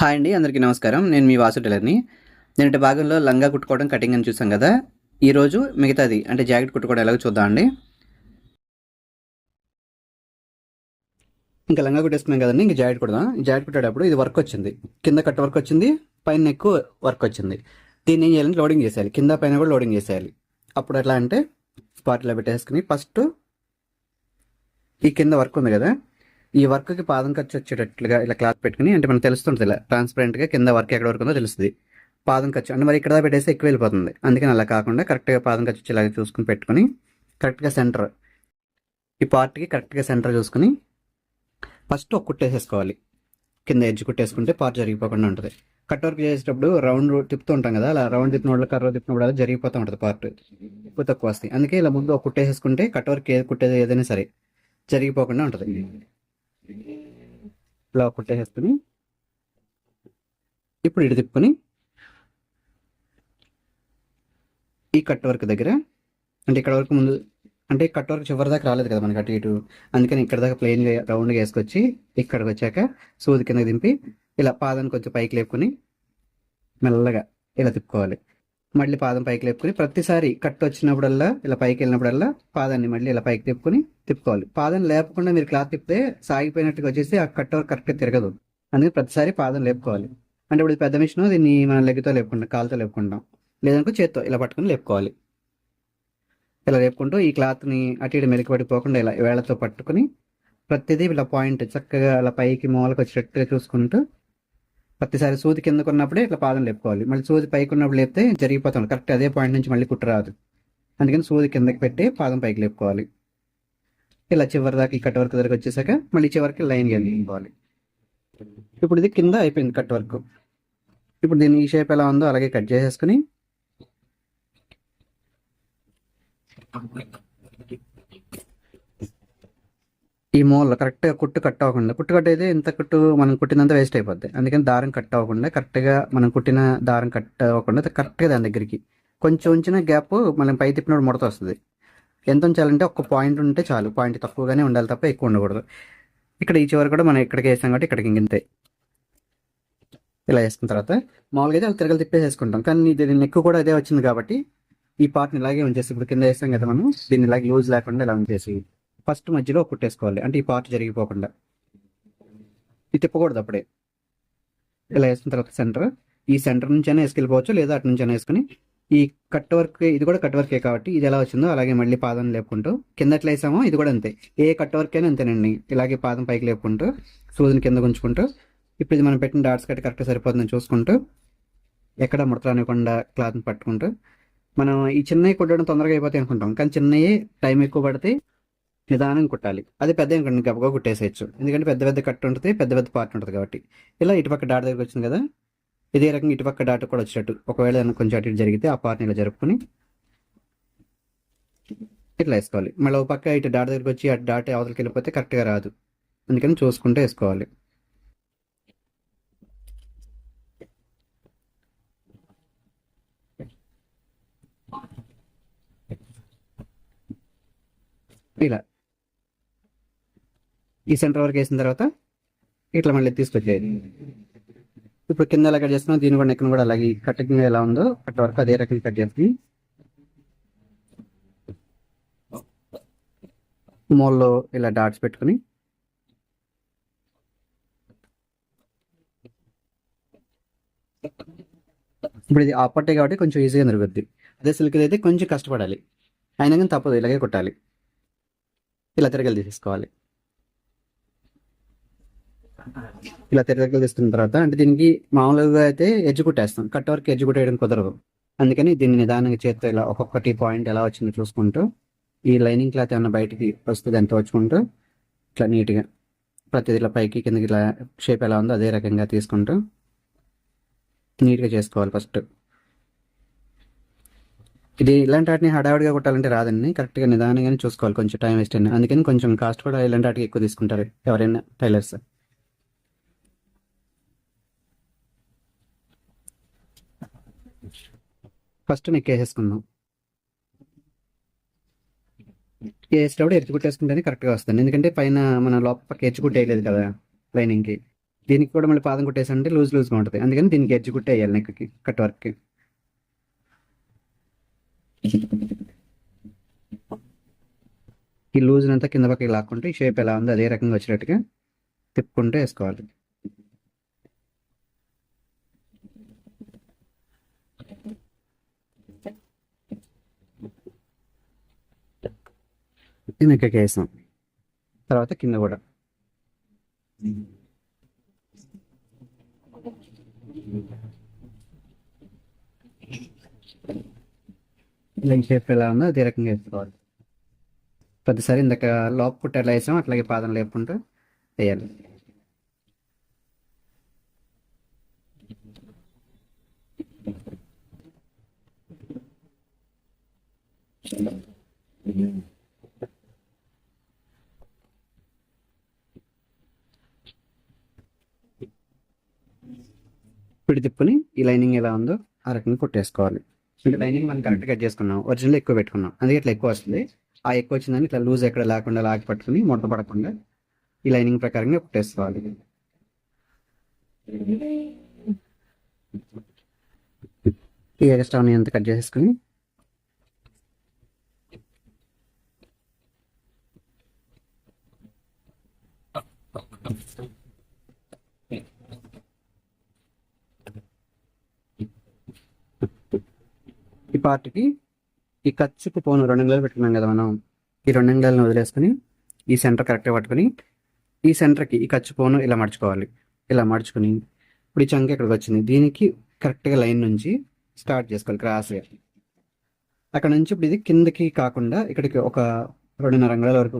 Hi అండి అందరికీ నమస్కారం. నేను మీ వాసు టైలర్ని. నేటి భాగంలో లంగా కుట్టుకోవడం కటింగ్ అని చూసాం కదా. ఈరోజు మిగతాది అంటే జాకెట్ కుట్టుకోవడం ఎలాగో చూద్దాం అండి. ఇంకా లంగా కుట్టేస్తున్నాం కదండి ఇంకా జాకెట్ కుడదాం. జాకెట్ కుట్టేటప్పుడు ఇది వర్క్ వచ్చింది. కింద కట్ వర్క్ వచ్చింది పైన ఎక్కువ వర్క్ వచ్చింది. దీన్ని ఏం చేయాలంటే లోడింగ్ చేసేయాలి. కింద పైన కూడా లోడింగ్ చేసేయాలి. అప్పుడు ఎట్లా అంటే స్పాట్లో పెట్టేసుకుని ఫస్ట్ ఈ కింద వర్క్ ఉంది కదా ఈ వర్క్కి పాదం ఖర్చు వచ్చేటట్లుగా ఇలా క్లాత్ పెట్టుకుని అంటే మనకు తెలుస్తుంటుంది ఇలా ట్రాన్స్పరెంట్గా కింద వర్క్ ఎక్కడ వరకు ఉందో తెలుస్తుంది. పాదం ఖర్చు అంటే మరి ఇక్కడ దాకా పెట్టేస్తే ఎక్కువ వెళ్ళిపోతుంది. అందుకని అలా కాకుండా కరెక్ట్గా పాదం ఖర్చు వచ్చేలాగా చూసుకుని పెట్టుకుని కరెక్ట్గా సెంటర్ ఈ పార్ట్కి కరెక్ట్గా సెంటర్ చూసుకుని ఫస్ట్ ఒక కుట్టేసేసుకోవాలి. కింద ఎడ్జ్ కుట్టేసుకుంటే పార్ట్ జరిగిపోకుండా ఉంటుంది. కట్ వర్క్ చేసేటప్పుడు రౌండ్ తిప్పుతూ ఉంటాం కదా అలా రౌండ్ తిప్పినప్పుడు కర్ర తిప్పినప్పుడు అలా జరిగిపోతూ ఉంటుంది పార్ట్ ఎక్కువ తక్కువ వస్తాయి. అందుకే ఇలా ముందు ఒక కుట్టేసేసుకుంటే కట్ వర్క్ ఏది కుట్టేది ఏదైనా సరే జరిగిపోకుండా ఉంటుంది. ఇలా కొట్టేసేసుకుని ఇప్పుడు ఇటు తిప్పుకొని ఈ కట్ వర్క్ దగ్గర అంటే ఇక్కడ వరకు ముందు అంటే కట్ వర్క్ చివరి దాకా రాలేదు కదా మనకి అటు ఇటు. అందుకని ఇక్కడ దాకా ప్లెయిన్గా రౌండ్గా వేసుకొచ్చి ఇక్కడికి వచ్చాక సూది కింద దింపి ఇలా పాదాన్ని కొంచెం పైకి లేపుకొని మెల్లగా ఇలా తిప్పుకోవాలి. మళ్ళీ పాదం పైకి లేపుకొని ప్రతిసారి కట్ వచ్చినప్పుడల్లా ఇలా పైకి వెళ్ళినప్పుడల్లా పాదాన్ని మళ్ళీ ఇలా పైకి తిప్పుకొని తిప్పుకోవాలి. పాదం లేపకుండా మీరు క్లాత్ తిప్పితే సాగిపోయినట్టుగా వచ్చేసి ఆ కట్ కరెక్ట్గా తిరగదు. అందుకే ప్రతిసారి పాదం లేపుకోవాలి. అంటే ఇప్పుడు పెద్ద మిషన్ దీన్ని మనం లెగ్తో లేపుకుంటాం కాలుతో లేపుకుంటాం. లేదనుకో చేత్తో ఇలా పట్టుకొని లేపుకోవాలి. ఇలా లేపుకుంటూ ఈ క్లాత్ని అటు ఇటు మెలికపడిపోకుండా ఇలా వేళ్ళతో పట్టుకొని ప్రతిదీ ఇలా పాయింట్ చక్కగా ఇలా పైకి మూలకు వచ్చేటట్టుగా చూసుకుంటూ ప్రతిసారి సూది కిందకు ఉన్నప్పుడే ఇట్లా పాదం లేపుకోవాలి. మళ్ళీ సూది పైకి ఉన్నప్పుడు లేపితే జరిగిపోతుంది. కరెక్ట్ అదే పాయింట్ నుంచి మళ్ళీ కుట్టరాదు అందుకని సూది కిందకి పెట్టి పాదం పైకి లేపుకోవాలి. ఇలా చివరి దాకా ఈ కట్ వర్క్ దగ్గరకు వచ్చేసాక మళ్ళీ చివరికి లైన్ వెళ్ళిపోవాలి ఇప్పుడు ఇది కింద అయిపోయింది కట్ వర్క్. ఇప్పుడు దీని ఈ షేప్ ఎలా ఉందో అలాగే కట్ చేసేసుకుని ఈ మూల కరెక్ట్గా కుట్టు కట్ అవ్వకుండా కుట్టు కట్ అయితే ఇంత కుట్టు మనం కుట్టినంత వేస్ట్ అయిపోద్ది. అందుకని దారం కట్ అవ్వకుండా కరెక్ట్గా మనం కుట్టిన దారం కట్ అవ్వకుండా కరెక్ట్గా దాని దగ్గరికి కొంచెం ఉంచిన గ్యాప్ మనం పై తిప్పినప్పుడు ముడత వస్తుంది. ఎంత ఉంచాలంటే ఒక పాయింట్ ఉంటే చాలు. పాయింట్ తక్కువగానే ఉండాలి తప్ప ఎక్కువ ఉండకూడదు. ఇక్కడ ఈ చివరి కూడా మనం ఇక్కడికి వేసాం కాబట్టి ఇక్కడికి ఇంతే ఇలా వేసుకున్న తర్వాత మామూలుగా అయితే అలా తిరగలు తిప్పేసేసుకుంటాం. కానీ దీని ఎక్కువ కూడా అదే వచ్చింది కాబట్టి ఈ పార్ట్ని ఇలాగే ఉంచేసి ఇప్పుడు కింద వేస్తాం కదా మనం దీన్ని ఇలాగే లూజ్ లేకుండా ఇలా ఉంచేసి ఫస్ట్ మధ్యలో కుట్టేసుకోవాలి. అంటే ఈ పార్ట్ జరిగిపోకుండా. ఇది తిప్పకూడదు అప్పుడే. ఇలా వేసిన తర్వాత సెంటర్ ఈ సెంటర్ నుంచి అయినా వేసుకెళ్ళిపోవచ్చు లేదా అటు నుంచి అయినా వేసుకుని ఈ కట్ వర్క్ ఇది కూడా కట్ వర్కే కాబట్టి ఇది ఎలా వచ్చిందో అలాగే మళ్ళీ పాదం లేపుకుంటూ కింద ఎట్లా వేసామో ఇది కూడా అంతే. ఏ కట్ వర్క్ అయినా అంతేనండి. ఇలాగే పాదం పైకి లేపుకుంటూ సూదిని కింద ఉంచుకుంటూ ఇప్పుడు ఇది మనం పెట్టిన డాట్స్ కట్టి కరెక్ట్గా సరిపోతుందని చూసుకుంటూ ఎక్కడ ముడతరానికుండా క్లాత్ని పట్టుకుంటూ మనం ఈ చిన్నవి కుట్టడం తొందరగా అయిపోతాయి అనుకుంటాం. కానీ చిన్నవి టైం ఎక్కువ పడితే నిదానం కుట్టాలి. అది పెద్ద అనుకోండి గబగా కుట్టేసేయచ్చు. ఎందుకంటే పెద్ద పెద్ద కట్ ఉంటుంది పెద్ద పెద్ద పార్ట్ ఉంటుంది కాబట్టి. ఇలా ఇటుపక్క డాట్ దగ్గరికి వచ్చింది కదా ఇదే రకంగా ఇటుపక్క డాట్ కూడా వచ్చేటట్టు. ఒకవేళ కొంచెం అటు జరిగితే ఆ పార్ట్ని ఇలా జరుపుకొని ఇట్లా వేసుకోవాలి. మళ్ళీ ఒక పక్క ఇటు డాట్ దగ్గరికి వచ్చి అటు డాట్ అవతలకి వెళ్ళిపోతే కరెక్ట్గా రాదు. అందుకని చూసుకుంటూ వేసుకోవాలి. ఇలా. ఈ సెంటర్ వరకు వేసిన తర్వాత ఇట్లా మళ్ళీ తీసుకొచ్చేది ఇప్పుడు కింద ఎలా కట్ చేస్తున్నాం దీని కూడా నెక్కిన కూడా అలాగే కట్టింగ్ ఎలా ఉందో కట్ వరకు అదే రకంగా కట్ చేస్తుంది మోల్లో ఇలా డాట్స్ పెట్టుకుని ఇప్పుడు ఇది ఆపట్టే కాబట్టి కొంచెం ఈజీగా దొరుకుద్ది అదే సిల్క్ అయితే కొంచెం కష్టపడాలి. అయినా కానీ తప్పదు ఇలాగే కొట్టాలి. ఇలా తిరగలు తీసేసుకోవాలి. ఇలా తిరగలు తీసుకున్న తర్వాత అంటే దీనికి మామూలుగా అయితే ఎడ్జ్ కుట్టేస్తాం. కట్ వరకు ఎడ్జ్ కుట్టేయడం కుదరదు. అందుకని దీన్ని నిదానంగా చేత్తో ఇలా ఒక్కొక్కటి పాయింట్ ఎలా వచ్చిందో చూసుకుంటూ ఈ లైనింగ్ క్లాత్ ఏమైనా బయటికి వస్తుంది ఎంత వచ్చుకుంటూ ఇట్లా నీట్గా ప్రతిదీ ఇలా పైకి కిందకి ఇలా షేప్ ఎలా ఉందో అదే రకంగా తీసుకుంటూ నీట్గా చేసుకోవాలి ఫస్ట్ ఇది ఇలాంటి వాటిని హడావిడిగా కొట్టాలంటే రాదండి. కరెక్ట్గా నిదానంగానే చూసుకోవాలి. కొంచెం టైం వేస్ట్ అయినా. అందుకని కొంచెం కాస్ట్ కూడా ఇలాంటి వాటికి ఎక్కువ తీసుకుంటారు ఎవరైనా టైలర్స్ ఫస్ట్ నెక్ వేసేసుకుందాం వేసేటప్పుడు ఎరుచుకుట్టేసుకుంటేనే కరెక్ట్గా వస్తుంది. ఎందుకంటే పైన మన లోపల పక్క ఎచ్చి కదా లైనింగ్కి. దీనికి కూడా మళ్ళీ పాదం కుట్టేసంటే లూజ్ లూజ్గా ఉంటుంది. అందుకని దీనికి ఎడ్జ్ వేయాలి నెక్కి కట్ వర్క్కి. ఈ లూజ్ అంతా కింద పక్కకి లాక్కుంటే ఈ షేప్ ఎలా ఉందో అదే రకంగా వచ్చేటట్టుగా తిప్పుకుంటూ వేసుకోవాలి. ఇది వేసాం తర్వాత కింద కూడా. లెగ్ షేప్ ఎలా ఉందో అదే రకంగా వేసుకోవాలి. ప్రతిసారి ఇందాక లోపు పుట్టి ఎలా వేసాం అట్లాగే పాదం లేపుకుంటూ వేయాలి. పిడి తిప్పుని ఈ లైనింగ్ ఎలా ఉందో ఆ రకంగా కొట్టేసుకోవాలి. అంటే లైనింగ్ మనం కరెక్ట్ కట్ చేసుకున్నాం. ఒరిజినల్ ఎక్కువ పెట్టుకున్నాం. అందుకే ఇట్లా ఎక్కువ వస్తుంది. ఆ ఎక్కువ వచ్చిందని ఇట్లా లూజ్ ఎక్కడ లేకుండా లాగి పట్టుకుని మొట్ట పడకుండా ఈ లైనింగ్ ప్రకారంగా కుట్టేసుకోవాలి. ఈ ఎక్స్ట్రా ఎంత కట్ చేసేసుకుని ఈ పార్ట్కి ఈ ఖర్చుకు పోను రెండు అంగుళాలు పెట్టుకున్నాం కదా మనం. ఈ రెండు అంగుళాలను వదిలేసుకుని ఈ సెంటర్ కరెక్ట్గా పట్టుకుని ఈ సెంటర్కి ఈ ఖర్చు పోను ఇలా మడుచుకోవాలి. ఇలా మడుచుకుని ఇప్పుడు ఈ చంక ఇక్కడికి వచ్చింది? దీనికి కరెక్ట్గా లైన్ నుంచి స్టార్ట్ చేసుకోవాలి క్రాస్గా. అక్కడ నుంచి ఇప్పుడు ఇది కిందకి కాకుండా ఇక్కడికి ఒక రెండున్నర అంగుళాల వరకు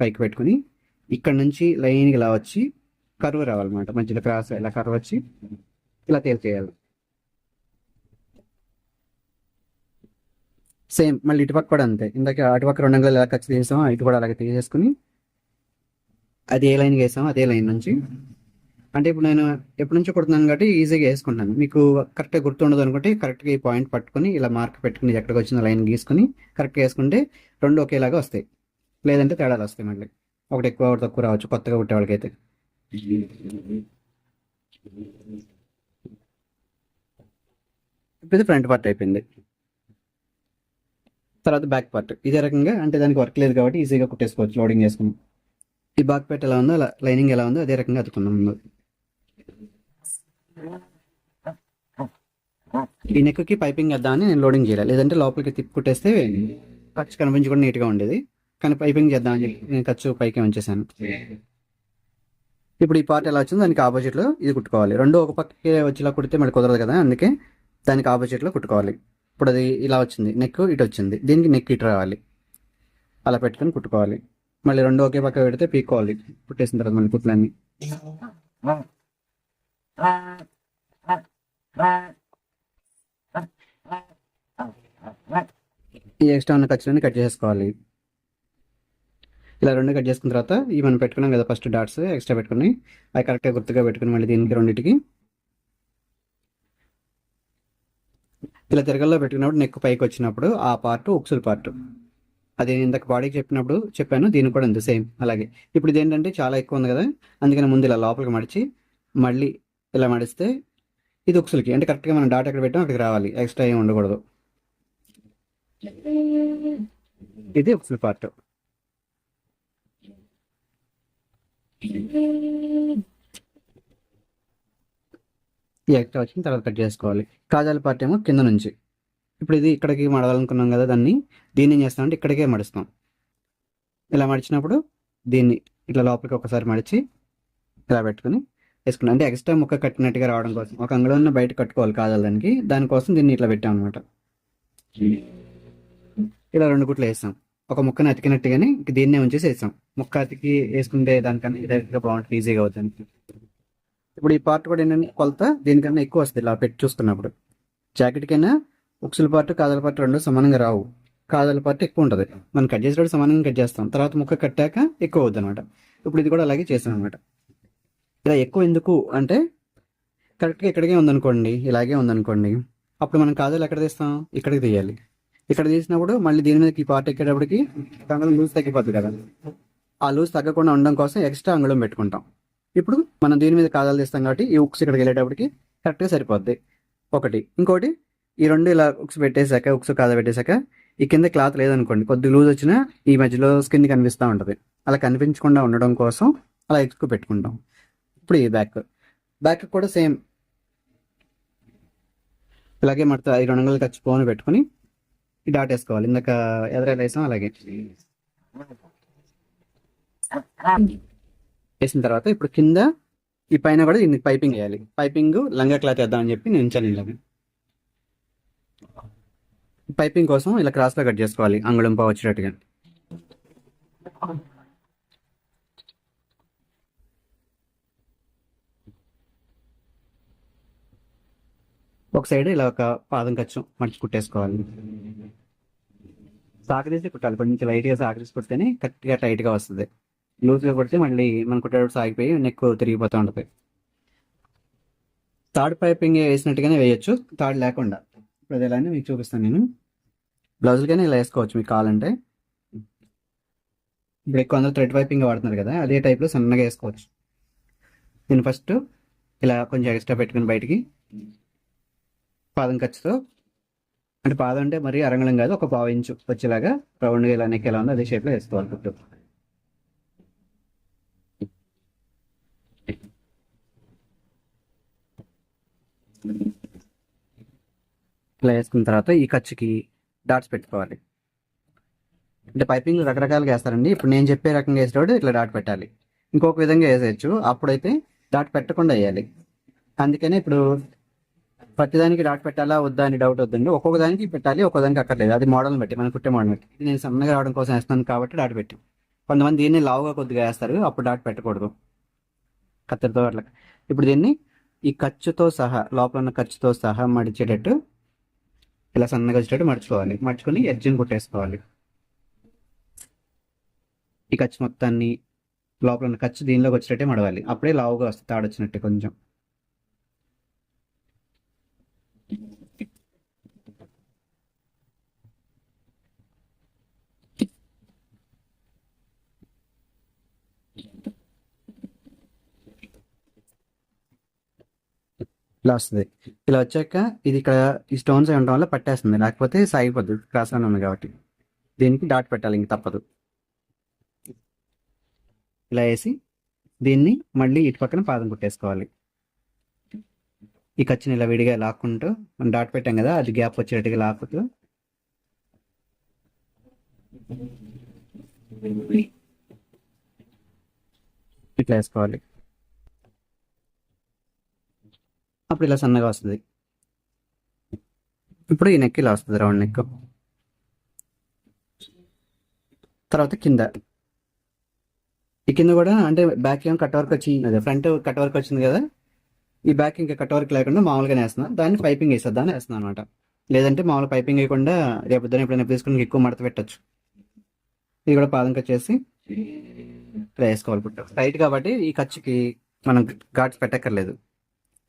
పైకి పెట్టుకుని ఇక్కడ నుంచి లైన్కి ఇలా వచ్చి కరువు రావాలన్నమాట. మధ్యలో క్రాస్ ఇలా కరువు వచ్చి ఇలా తేల్చేయాలి. సేమ్ మళ్ళీ ఇటుపక్క కూడా అంతే. ఇందాక అటుపక్క రెండు అంగుళాలు ఎలా ఖర్చు తీసేసామో ఇటు కూడా అలాగే తీసేసుకుని అది ఏ లైన్కి వేసామో అదే లైన్ నుంచి. అంటే ఇప్పుడు నేను ఎప్పటి నుంచో కొడుతున్నాను కాబట్టి ఈజీగా వేసుకుంటాను. మీకు కరెక్ట్గా గుర్తుండదు అనుకుంటే కరెక్ట్గా ఈ పాయింట్ పట్టుకుని ఇలా మార్క్ పెట్టుకుని ఎక్కడికి వచ్చిన లైన్ గీసుకుని కరెక్ట్గా వేసుకుంటే రెండు ఒకేలాగా వస్తాయి. లేదంటే తేడాలు వస్తాయి మళ్ళీ. ఒకటి ఎక్కువ ఒకటి తక్కువ రావచ్చు. కొత్తగా పుట్టే వాళ్ళకైతే. ఇప్పుడు ఇది ఫ్రంట్ పార్ట్ అయిపోయింది. తర్వాత బ్యాక్ పార్ట్ ఇదే రకంగా అంటే దానికి వర్క్ లేదు కాబట్టి ఈజీగా కుట్టేసుకోవచ్చు లోడింగ్ చేసుకుని ఈ బ్యాక్ పార్ట్ ఎలా ఉందో అలా లైనింగ్ ఎలా ఉందో అదే రకంగా అతుకున్నాం ఈ నెక్కి పైపింగ్ వేద్దామని నేను లోడింగ్ చేయాలి. లేదంటే లోపలికి తిప్పి కుట్టేస్తే ఖర్చు కనిపించకుండా నీట్గా ఉండేది. కానీ పైపింగ్ చేద్దామని చెప్పి నేను ఖర్చు పైకి ఉంచేసాను ఇప్పుడు ఈ పార్ట్ ఎలా వచ్చిందో దానికి ఆపోజిట్లో ఇది కుట్టుకోవాలి. రెండు ఒక పక్కకి వచ్చేలా కుడితే మళ్ళీ కుదరదు కదా అందుకే దానికి ఆపోజిట్లో కుట్టుకోవాలి. ఇప్పుడు అది ఇలా వచ్చింది. నెక్ ఇటు వచ్చింది. దీనికి నెక్ ఇటు రావాలి. అలా పెట్టుకొని కుట్టుకోవాలి. మళ్ళీ రెండు ఒకే పక్క పెడితే పీక్కోవాలి. కుట్టేసిన తర్వాత మళ్ళీ కుట్లన్నీ. ఈ ఎక్స్ట్రా ఉన్న ఖర్చులన్నీ కట్ చేసుకోవాలి ఇలా రెండు కట్ చేసుకున్న తర్వాత ఇవి మనం పెట్టుకున్నాం కదా ఫస్ట్ డాట్స్ ఎక్స్ట్రా పెట్టుకుని అవి కరెక్ట్గా గుర్తుగా పెట్టుకుని మళ్ళీ దీనికి రెండింటికి ఇలా తిరగల్లో పెట్టుకున్నప్పుడు నెక్ పైకి వచ్చినప్పుడు ఆ పార్ట్ ఉక్సుల పార్ట్ అది నేను ఇందాక బాడీకి చెప్పినప్పుడు చెప్పాను దీనికి కూడా ఉంది సేమ్ అలాగే ఇప్పుడు ఇది ఏంటంటే చాలా ఎక్కువ ఉంది కదా అందుకని ముందు ఇలా లోపలికి మడిచి మళ్ళీ ఇలా మడిస్తే ఇది ఉక్సులకి. అంటే కరెక్ట్గా మనం డాట్ ఎక్కడ పెట్టాం అక్కడికి రావాలి. ఎక్స్ట్రా ఏమి ఉండకూడదు. ఇది ఉక్సుల పార్ట్ ఈ ఎక్స్ట్రా వచ్చిన తర్వాత కట్ చేసుకోవాలి. కాజాల పార్ట్ ఏమో కింద నుంచి. ఇప్పుడు ఇది ఇక్కడికి మడవాలనుకున్నాం కదా దాన్ని దీన్ని ఏం చేస్తామంటే ఇక్కడికే మడుస్తాం. ఇలా మడిచినప్పుడు దీన్ని ఇట్లా లోపలికి ఒకసారి మడిచి ఇలా పెట్టుకుని వేసుకున్నాం. అంటే ఎక్స్ట్రా ముక్క కట్టినట్టుగా రావడం కోసం. ఒక అంగళం బయట కట్టుకోవాలి కాజాల దానికి. దానికోసం దీన్ని ఇట్లా పెట్టాం అనమాట ఇలా రెండు గుట్లు వేస్తాం. ఒక ముక్కని అతికినట్టుగానే ఇంక దీన్నే ఉంచేసి వేస్తాం. ముక్క అతికి వేసుకుంటే దానికన్నా ఇదే బాగుంటుంది ఈజీగా అవుతుంది. ఇప్పుడు ఈ పార్ట్ కూడా ఏంటంటే కొలత దీనికన్నా ఎక్కువ వస్తుంది ఇలా పెట్టి చూసుకున్నప్పుడు. జాకెట్ కైనా ఉక్సుల పార్ట్ కాదల పార్ట్ రెండు సమానంగా రావు. కాదల పార్ట్ ఎక్కువ ఉంటుంది. మనం కట్ చేసేటప్పుడు సమానంగా కట్ చేస్తాం. తర్వాత ముక్క కట్టాక ఎక్కువ అవుతుంది అనమాట ఇప్పుడు ఇది కూడా అలాగే చేసాం అనమాట ఇలా ఎక్కువ ఎందుకు అంటే కరెక్ట్గా ఇక్కడికే ఉందనుకోండి ఇలాగే ఉందనుకోండి అప్పుడు మనం కాజాలు ఎక్కడ తీస్తాం? ఇక్కడికి తీయాలి. ఇక్కడ తీసినప్పుడు మళ్ళీ దీని మీదకి ఈ పార్ట్ ఎక్కేటప్పటికి అంగుళం లూజ్ తగ్గిపోతుంది కదా. ఆ లూజ్ తగ్గకుండా ఉండడం కోసం ఎక్స్ట్రా అంగుళం పెట్టుకుంటాం. ఇప్పుడు మనం దీని మీద కాదాలు తీస్తాం కాబట్టి ఈ ఉక్స్ ఇక్కడికి వెళ్ళేటప్పటికి కరెక్ట్గా సరిపోద్ది. ఒకటి. ఇంకోటి ఈ రెండు ఇలా ఉక్స్ పెట్టేశాక ఉక్స్ కాదా పెట్టేశాక ఈ కింద క్లాత్ లేదనుకోండి కొద్ది లూజ్ వచ్చినా ఈ మధ్యలో స్కిన్ కనిపిస్తూ ఉంటుంది. అలా కనిపించకుండా ఉండడం కోసం అలా ఎక్కువ పెట్టుకుంటాం. ఇప్పుడు ఈ బ్యాక్. బ్యాక్ కూడా సేమ్. ఇలాగే మడత ఈ రెండు వందలు ఖర్చు పోను పెట్టుకుని ఈ డాట్ వేసుకోవాలి. ఇందాక ఎదురెలా వేసాం అలాగే. వేసిన తర్వాత ఇప్పుడు కింద ఈ పైన కూడా దీన్ని పైపింగ్ వేయాలి. పైపింగ్ లంగా క్లాత్ వేద్దామని చెప్పి నేను ఉంచాను ఇలాగ పైపింగ్ కోసం ఇలా క్రాస్లో కట్ చేసుకోవాలి. అంగుళం పావు వచ్చేటట్టుగా. ఒక సైడ్ ఇలా ఒక పాదం ఖర్చు మంచి కుట్టేసుకోవాలి. సాగదీసి కుట్టాలి. కొంచెం లైట్గా సాగదీసి కుడితేనే కరెక్ట్గా టైట్గా వస్తుంది. లూజ్గా కుడితే మళ్ళీ మన కుట్టేటప్పుడు సాగిపోయి నెక్ తిరిగిపోతూ ఉంటుంది. థర్డ్ పైపింగ్ వేసినట్టుగానే వేయొచ్చు. థర్డ్ లేకుండా. ఇప్పుడు అది ఎలా మీకు చూపిస్తాను నేను. బ్లౌజులకైనా ఇలా వేసుకోవచ్చు మీకు కావాలంటే. ఇప్పుడు ఎక్కువ అందరూ థ్రెడ్ పైపింగ్ వాడుతున్నారు కదా అదే టైప్లో సన్నగా వేసుకోవచ్చు. నేను ఫస్ట్ ఇలా కొంచెం ఎక్స్ట్రా పెట్టుకుని బయటికి పాదం ఖర్చుతో అంటే పాదం అంటే మరీ అరంగళం కాదు ఒక పావు ఇంచు వచ్చేలాగా రౌండ్గా ఇలా నెక్ ఎలా ఉందో అదే షేప్లో వేసుకోవాలి ఇలా వేసుకున్న తర్వాత ఈ ఖర్చుకి డాట్స్ పెట్టుకోవాలి. అంటే పైపింగ్ రకరకాలుగా వేస్తారండి. ఇప్పుడు నేను చెప్పే రకంగా వేసేటప్పుడు ఇట్లా డాట్ పెట్టాలి. ఇంకొక విధంగా వేసేయచ్చు. అప్పుడైతే డాట్ పెట్టకుండా వేయాలి. అందుకనే ఇప్పుడు ప్రతిదానికి డాట్ పెట్టాలా వద్దా అని డౌట్ వద్దండి. ఒక్కొక్క దానికి పెట్టాలి ఒక్కొక్క దానికి అక్కర్లేదు. అది మోడల్ బట్టి మనం కుట్టే మోడల్ బట్టి. నేను సన్నగా రావడం కోసం వేస్తున్నాను కాబట్టి డాట్ పెట్టి. కొంతమంది దీన్ని లావుగా కొద్దిగా వేస్తారు. అప్పుడు డాట్ పెట్టకూడదు. కత్తెరతో అట్లా. ఇప్పుడు దీన్ని ఈ ఖర్చుతో సహా లోపల ఉన్న ఖర్చుతో సహా మడిచేటట్టు ఇలా సన్నగా వచ్చేటట్టు మడుచుకోవాలి. మడుచుకొని ఎడ్జిని కొట్టేసుకోవాలి. ఈ ఖర్చు మొత్తాన్ని లోపల ఉన్న ఖర్చు దీనిలోకి వచ్చేటట్టే మడవాలి. అప్పుడే లావుగా వస్తుంది తాడొచ్చినట్టు కొంచెం. ఇలా వస్తుంది ఇలా వచ్చాక ఇది ఇక్కడ ఈ స్టోన్స్ అయి ఉండడం వల్ల పట్టేస్తుంది. లేకపోతే సాగిపోద్ది. క్రాస్ అని ఉంది కాబట్టి. దీనికి డాట్ పెట్టాలి. ఇంక తప్పదు. ఇలా వేసి దీన్ని మళ్ళీ ఇటు పక్కన పాదం కుట్టేసుకోవాలి. ఈ ఖర్చుని ఇలా విడిగా లాక్కుంటూ మనం డాట్ పెట్టాం కదా అది గ్యాప్ వచ్చేటట్టుగా లాక్కుతూ. ఇట్లా వేసుకోవాలి. అప్పుడు ఇలా సన్నగా వస్తుంది. ఇప్పుడు ఈ నెక్ ఇలా వస్తుంది రౌండ్ నెక్ తర్వాత కింద. ఈ కింద కూడా అంటే బ్యాక్ ఏమో కట్ వర్క్ వచ్చి అదే ఫ్రంట్ కట్ వర్క్ వచ్చింది కదా. ఈ బ్యాక్ ఇంకా కట్ వర్క్ లేకుండా మామూలుగానే వేస్తున్నాను దాన్ని పైపింగ్ వేసేద్దాన్ని వేస్తున్నాను అనమాట లేదంటే మామూలు పైపింగ్ వేయకుండా రేపు పొద్దున ఎప్పుడైనా తీసుకుని ఎక్కువ మడత పెట్టచ్చు. ఇది కూడా పాదం కట్ చేసి ఇలా వేసుకోవాలి టైట్ కాబట్టి ఈ ఖర్చుకి మనం ఘాట్స్ పెట్టక్కర్లేదు.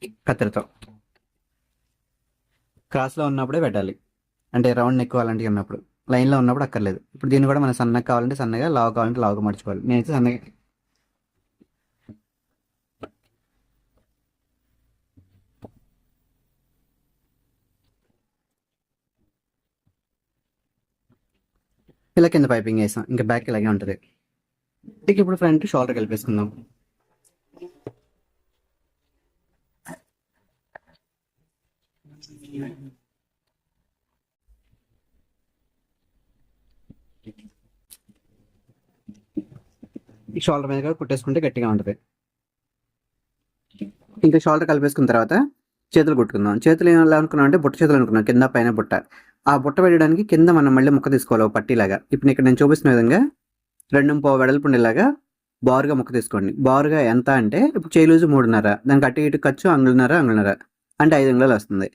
కత్తెరతో. క్రాస్లో ఉన్నప్పుడే పెట్టాలి. అంటే రౌండ్ నెక్ అలాంటివి ఉన్నప్పుడు. లైన్లో ఉన్నప్పుడు అక్కర్లేదు. ఇప్పుడు దీన్ని కూడా మనం సన్నగా కావాలంటే సన్నగా లావు కావాలంటే లావుగా మర్చిపోవాలి నేనైతే సన్నగా ఇలా కింద పైపింగ్ వేసాం. ఇంకా బ్యాక్ ఇలాగే ఉంటుంది. ఇప్పుడు ఫ్రంట్ షోల్డర్ కలిపేసుకుందాం. ఈ షోల్డర్ మీద కూడా కుట్టేసుకుంటే గట్టిగా ఉంటుంది. ఇంకా షోల్డర్ కలిపేసుకున్న తర్వాత చేతులు కుట్టుకుందాం. చేతులు ఎలా అనుకున్నాం అంటే బుట్ట చేతులు అనుకున్నాం. కింద పైన బుట్ట. ఆ బుట్ట పెట్టడానికి కింద మనం మళ్ళీ ముక్క తీసుకోవాలి. పట్టీలాగా ఇప్పుడు ఇక్కడ నేను చూపిస్తున్న విధంగా రెండు పో వెడల్పు ఉండేలాగా బారుగా ముక్క తీసుకోండి. బారుగా ఎంత అంటే ఇప్పుడు చేయి లూజు మూడున్నర. దానికి అటు ఇటు ఖర్చు అంగులున్నర అంగులున్నర అంటే ఐదు అంగుళాలు వస్తుంది.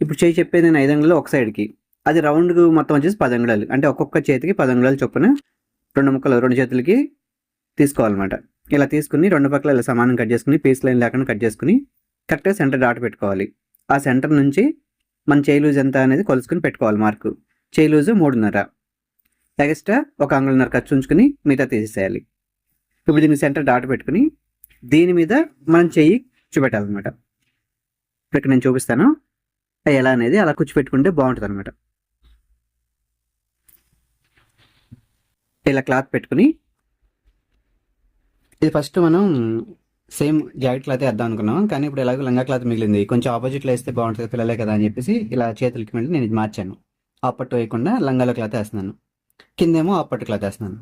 ఇప్పుడు చేయి చెప్పేది నేను ఐదు అంగుళాలు ఒక సైడ్కి. అది రౌండ్ మొత్తం వచ్చేసి పది అంగుళాలు. అంటే ఒక్కొక్క చేతికి పది అంగుళాలు చొప్పున రెండు ముక్కలు రెండు చేతులకి తీసుకోవాలన్నమాట. ఇలా తీసుకుని రెండు పక్కల ఇలా సమానం కట్ చేసుకుని పీస్ లైన్ లేకుండా కట్ చేసుకుని కరెక్ట్గా సెంటర్ డాట్ పెట్టుకోవాలి. ఆ సెంటర్ నుంచి మన చేయి లూజ్ ఎంత అనేది కొలుసుకుని పెట్టుకోవాలి మార్కు చేయి లూజు మూడున్నర. ఎక్స్ట్రా ఒక అంగుళన్నర ఖర్చు ఉంచుకుని మిగతా తీసేసేయాలి. ఇప్పుడు దీన్ని సెంటర్ డాట్ పెట్టుకుని దీని మీద మనం చెయ్యి కూర్చోబెట్టాలన్నమాట. ఇప్పుడు ఇక్కడ నేను చూపిస్తాను. ఎలా అనేది అలా కూర్చోపెట్టుకుంటే బాగుంటుంది అనమాట ఇలా క్లాత్ పెట్టుకుని ఇది ఫస్ట్ మనం సేమ్ జాకెట్ క్లాత్ వేద్దాం అనుకున్నాం. కానీ ఇప్పుడు ఎలాగో లంగా క్లాత్ మిగిలింది. కొంచెం ఆపోజిట్లో వేస్తే బాగుంటుంది పిల్లలే కదా అని చెప్పేసి ఇలా చేతులకి వెళ్ళి నేను ఇది మార్చాను. ఆపట్టు వేయకుండా లంగాలో క్లాత్ వేస్తున్నాను. కిందేమో ఆపట్టు క్లాత్ వేస్తున్నాను.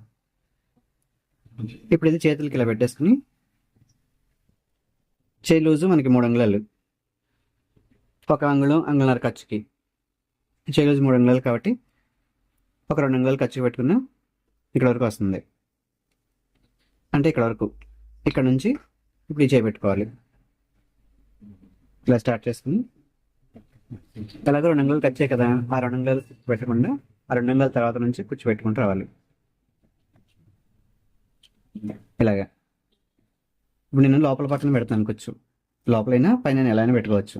ఇప్పుడు ఇది చేతులకి ఇలా పెట్టేసుకుని చేయి లూజు మనకి మూడు అంగుళాలు. ఒక అంగుళం అంగుళన్నర ఖర్చుకి. చేయి లూజు మూడు అంగుళాలు కాబట్టి ఒక రెండు అంగుళాలు ఖర్చు పెట్టుకున్నా ఇక్కడ వరకు వస్తుంది. అంటే ఇక్కడ వరకు. ఇక్కడ నుంచి ఇప్పుడు చేయి పెట్టుకోవాలి. ఇలా స్టార్ట్ చేసుకుని అలాగే రెండు అంగుళాలు ఖర్చే కదా ఆ రెండు అంగుళాలు పెట్టకుండా ఆ రెండు అంగుళాల తర్వాత నుంచి కూర్చోబెట్టుకుంటూ రావాలి. ఇలాగా. ఇప్పుడు నేను లోపల పక్కన పెడతాను కూర్చో లోపలైనా పైన ఎలా అయినా పెట్టుకోవచ్చు.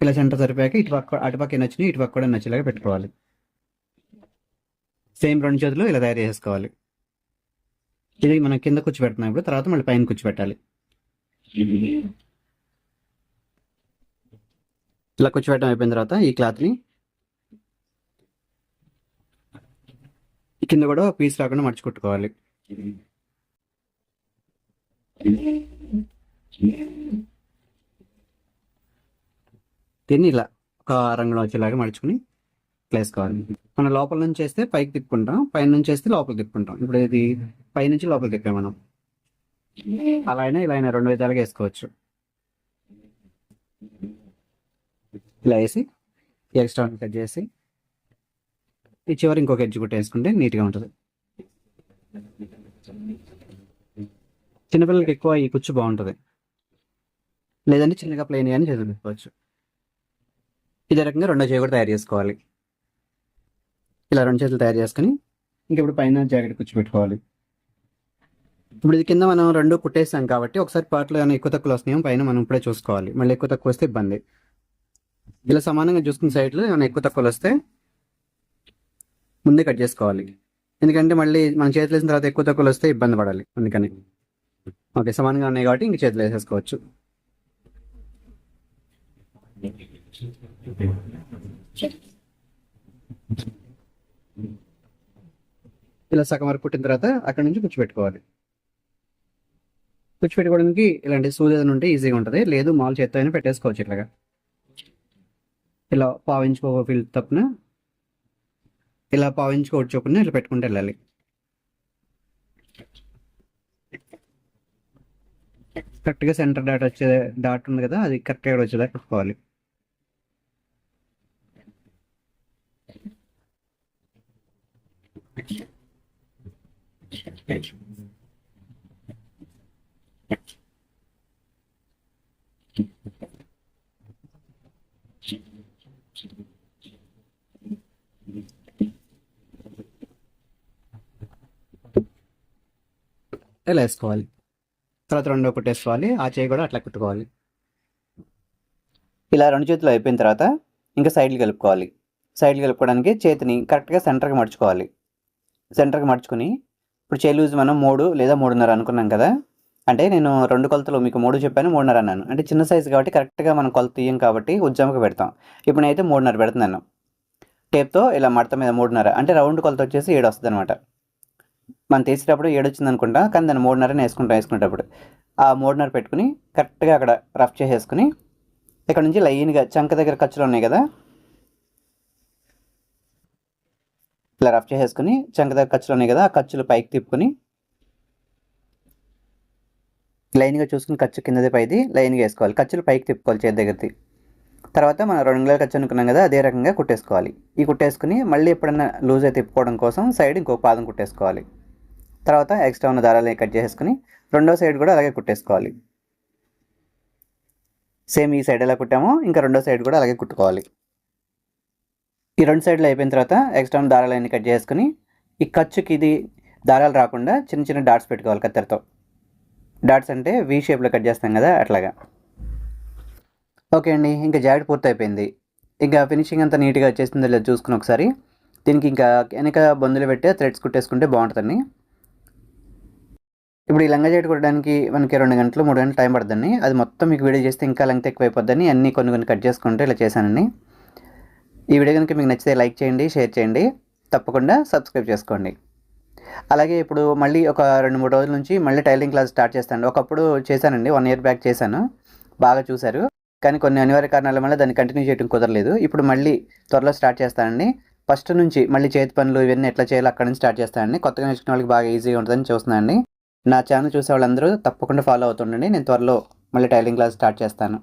ఇలా సెంటర్ సరిపోయాక ఇటు పక్క అటు పక్క ఇటుపక్క ఇటు పక్క కూడా నచ్చేలాగా పెట్టుకోవాలి. సేమ్ రెండు చేతులు ఇలా తయారు చేసుకోవాలి ఇది మనం కింద కూర్చోబెడుతున్నాం ఇప్పుడు తర్వాత మళ్ళీ పైన కూర్చోబెట్టాలి. ఇలా కూర్చోబెట్టడం అయిపోయిన తర్వాత ఈ క్లాత్ని కింద కూడా పీస్ రాకుండా మర్చి కొట్టుకోవాలి దీన్ని ఇలా ఒక రంగులో వచ్చేలాగా మడుచుకుని ఇట్లా వేసుకోవాలి మనం లోపల నుంచి వేస్తే పైకి తిప్పుకుంటాం పైన నుంచి వేస్తే లోపల తిప్పుకుంటాం. ఇప్పుడు ఇది పై నుంచి లోపల తిప్పాం మనం. అలా అయినా ఇలా అయినా రెండు విధాలుగా వేసుకోవచ్చు. ఇలా వేసి ఎక్స్ట్రా కట్ చేసి ఈ చివరి ఇంకొక ఎడ్జ్ కూడా వేసుకుంటే నీట్గా ఉంటుంది. చిన్నపిల్లలకి ఎక్కువ ఈ కుచ్చు బాగుంటుంది. లేదంటే చిన్నగా ప్లెయిన్ కానీ చదువుకోవచ్చు ఇదే రకంగా రెండో చేయి కూడా తయారు చేసుకోవాలి. ఇలా రెండు చేతులు తయారు చేసుకుని ఇంక ఇప్పుడు పైన జాకెట్ కూర్చోబెట్టుకోవాలి ఇప్పుడు ఇది కింద మనం రెండు కుట్టేసాం కాబట్టి ఒకసారి పార్ట్లు ఏమైనా ఎక్కువ తక్కువలు వస్తున్నాయో పైన మనం ఇప్పుడే చూసుకోవాలి. మళ్ళీ ఎక్కువ తక్కువ వస్తే ఇబ్బంది. ఇలా సమానంగా చూసుకున్న సైడ్లో ఏమైనా ఎక్కువ తక్కువలు వస్తే ముందే కట్ చేసుకోవాలి. ఎందుకంటే మళ్ళీ మన చేతులు వేసిన తర్వాత ఎక్కువ తక్కువలు వస్తే ఇబ్బంది పడాలి అందుకని. ఓకే సమానంగా ఉన్నాయి కాబట్టి ఇంక చేతులు వేసేసుకోవచ్చు. ఇలా సగం వరకు పుట్టిన తర్వాత అక్కడ నుంచి కూర్చోబెట్టుకోవాలి కూర్చోబెట్టుకోవడానికి ఇలాంటి సూది ఏదైనా ఉంటే ఈజీగా ఉంటుంది. లేదు మాల్ చేత్తో అయినా పెట్టేసుకోవచ్చు ఇట్లాగా. ఇలా పావించుకో ఫీల్ తప్పున ఇలా పావించుకోవచ్చు చొప్పున ఇలా పెట్టుకుంటూ వెళ్ళాలి. కరెక్ట్గా సెంటర్ డాట్ వచ్చే డాట్ ఉంది కదా అది కరెక్ట్గా వచ్చేదా పెట్టుకోవాలి. ఇలా వేసుకోవాలి? తర్వాత రెండో కుట్టేసుకోవాలి ఆ చేయి కూడా అట్లా కుట్టుకోవాలి. ఇలా రెండు చేతులు అయిపోయిన తర్వాత ఇంకా సైడ్లు కలుపుకోవాలి. సైడ్లు కలుపుకోవడానికి చేతిని కరెక్ట్గా సెంటర్కి మడుచుకోవాలి. సెంటర్కి మడుచుకుని ఇప్పుడు చేయి లూజ్ మనం మూడు లేదా మూడున్నర అనుకున్నాం కదా? అంటే నేను రెండు కొలతలు మీకు మూడు చెప్పాను మూడున్నర అన్నాను. అంటే చిన్న సైజు కాబట్టి కరెక్ట్గా మనం కొలత తీయం కాబట్టి ఉజ్జామకి పెడతాం. ఇప్పుడు నేనైతే మూడున్నర పెడుతున్నాను. టేప్తో ఇలా మడత మీద మూడున్నర. అంటే రౌండ్ కొలత వచ్చేసి ఏడు వస్తుంది అనమాట మనం తీసేటప్పుడు ఏడు వచ్చింది అనుకుంటా కానీ దాన్ని మూడున్నరని వేసుకుంటాం వేసుకునేటప్పుడు. ఆ మూడున్నర పెట్టుకుని కరెక్ట్గా అక్కడ రఫ్ చేసేసుకుని ఇక్కడ నుంచి లైన్గా చంక దగ్గర ఖర్చులు ఉన్నాయి కదా? ఇలా రఫ్ చేసేసుకుని చంక దగ్గర ఖర్చులు ఉన్నాయి కదా ఆ ఖర్చులు పైకి తిప్పుకొని లైన్గా చూసుకుని ఖర్చు కిందది పైది లైన్గా వేసుకోవాలి. ఖర్చులు పైకి తిప్పుకోవాలి చేతి దగ్గరది. తర్వాత మనం రెండు నెలల ఖర్చు అనుకున్నాం కదా అదే రకంగా కుట్టేసుకోవాలి. ఈ కుట్టేసుకుని మళ్ళీ ఎప్పుడైనా లూజ్ అయితే తిప్పుకోవడం కోసం సైడ్ ఇంకో పాదం కుట్టేసుకోవాలి. తర్వాత ఎక్స్ట్రా ఉన్న దారాలు కట్ చేసేసుకుని రెండో సైడ్ కూడా అలాగే కుట్టేసుకోవాలి. సేమ్ ఈ సైడ్ ఎలా కుట్టామో ఇంకా రెండో సైడ్ కూడా అలాగే కుట్టుకోవాలి. ఈ రెండు సైడ్లు అయిపోయిన తర్వాత ఎక్స్ట్రా దారాలన్నీ కట్ చేసుకుని ఈ ఖర్చుకి ఇది దారాలు రాకుండా చిన్న చిన్న డాట్స్ పెట్టుకోవాలి కత్తెరతో. డాట్స్ అంటే వీ షేప్లో కట్ చేస్తాం కదా అట్లాగా. ఓకే అండి ఇంకా జాకెట్ పూర్తి అయిపోయింది ఇంకా ఫినిషింగ్ అంతా నీట్గా వచ్చేసిందో లేదో చూసుకుని ఒకసారి. దీనికి ఇంకా వెనక బొందులు పెట్టి థ్రెడ్స్ కుట్టేసుకుంటే బాగుంటుందండి ఇప్పుడు ఈ లంగా జాకెట్ కుట్టడానికి మనకి రెండు గంటలు మూడు గంటలు టైం పడుతుందండి అది మొత్తం మీకు వీడియో చేస్తే ఇంకా లెంగ్త్ ఎక్కువ అయిపోద్దని అన్నీ కొన్ని కొన్ని కట్ చేసుకుంటే ఇలా చేశానండి. ఈ వీడియో కనుక మీకు నచ్చితే లైక్ చేయండి షేర్ చేయండి. తప్పకుండా సబ్స్క్రైబ్ చేసుకోండి. అలాగే ఇప్పుడు మళ్ళీ ఒక రెండు మూడు రోజుల నుంచి మళ్ళీ టైలరింగ్ క్లాస్ స్టార్ట్ చేస్తాను. ఒకప్పుడు చేశానండి వన్ ఇయర్ బ్యాక్ చేశాను. బాగా చూశారు. కానీ కొన్ని అనివార్య కారణాల వల్ల దాన్ని కంటిన్యూ చేయడం కుదరలేదు. ఇప్పుడు మళ్ళీ త్వరలో స్టార్ట్ చేస్తానండి. ఫస్ట్ నుంచి మళ్ళీ చేతి పనులు ఇవన్నీ ఎట్లా చేయాలో అక్కడ నుంచి స్టార్ట్ చేస్తానండి. కొత్తగా నేర్చుకునే వాళ్ళకి బాగా ఈజీగా ఉంటుందని చూస్తున్నానండి. నా ఛానల్ చూసే వాళ్ళందరూ తప్పకుండా ఫాలో అవుతుండండి. నేను త్వరలో మళ్ళీ టైలింగ్ క్లాస్ స్టార్ట్ చేస్తాను.